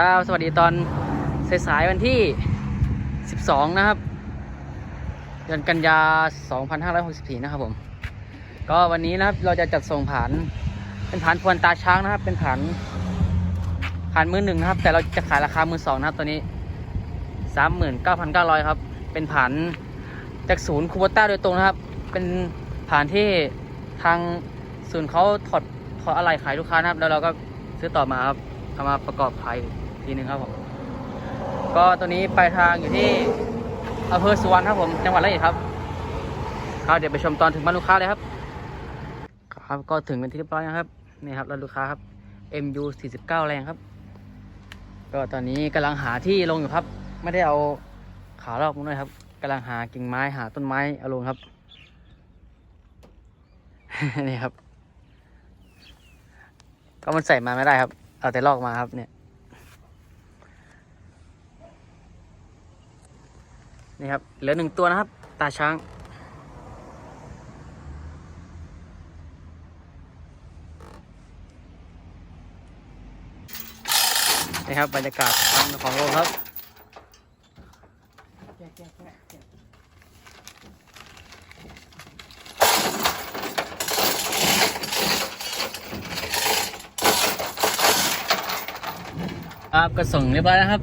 ครับ สวัสดีตอนสายๆวันที่ 12 นะครับ เดือนกันยา 2564 นะครับผม ก็วันนี้นะครับเราจะจัดส่งผ่านเป็นผ่านพวนตาช้างนะครับ เป็นผ่านผ่านมือหนึ่งนะครับ แต่เราจะขายราคามือสองนะครับตัวนี้ 39,900 ครับ เป็นผ่านจากศูนย์คูโบต้าโดยตรงนะครับ เป็นผ่านที่ทางศูนย์เขาถอดถอดอะไรขายลูกค้านะครับ แล้วเราก็ซื้อต่อมาครับเอามาประกอบขาย ทีนึงครับผม ก็ตัวนี้ปลายทางอยู่ที่อำเภอสุวรรณครับผมจังหวัดร้อยอ็ดครับครับเดี๋ยวไปชมตอนถึงบ้านลูกค้าเลยครับ ครับก็ถึงเป็นที่เรียบร้อยนะครับนี่ครับรถลูกค้าครับ MU 49แรงครับ ก็ตอนนี้กำลังหาที่ลงอยู่ครับ ไม่ได้เอาขาลอกมาด้วยครับกำลังหากิ่งไม้หาต้นไม้เอาลงครับนี่ครับ ก็มันใส่มาไม่ได้ครับ เอาแต่ลอกมาครับเนี่ย นี่ครับ เหลือหนึ่งตัวนะครับ ตาช้าง นี่ครับ บรรยากาศทางของโรงครับครับก็ส่งเรียบร้อยแล้วครับ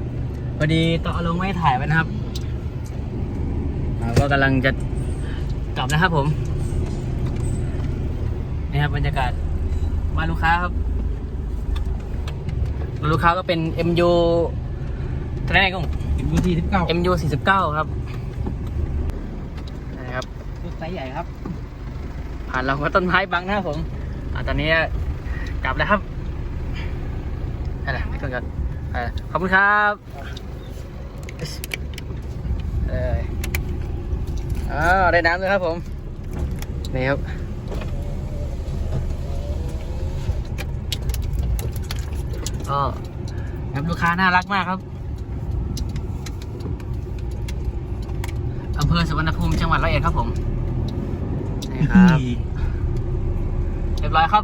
พอดีต่อลงไม่ถ่ายไว้นะครับ ก็กำลังจะกลับนะครับผมนี่ครับบรรยากาศบ้านลูกค้าครับบ้านลูกค้าก็เป็น MU เท่าไหร่กุ้ง MU ที่สิบเก้า MU 49 ครับนี่ครับรถไซส์ใหญ่ครับ ผ่านเราก็ต้นไม้บังนะครับผมอ่าตอนนี้กลับแล้วครับอะไรไม่ต้องกันอ่าขอบคุณครับเออ อ้าวได้น้ำด้วยครับผมนี่ครับก็ครับลูกค้าน่ารักมากครับอำเภอสุวรรณภูมิจังหวัดร้อยเอ็ดครับผมนี่ครับ เรียบร้อยครับ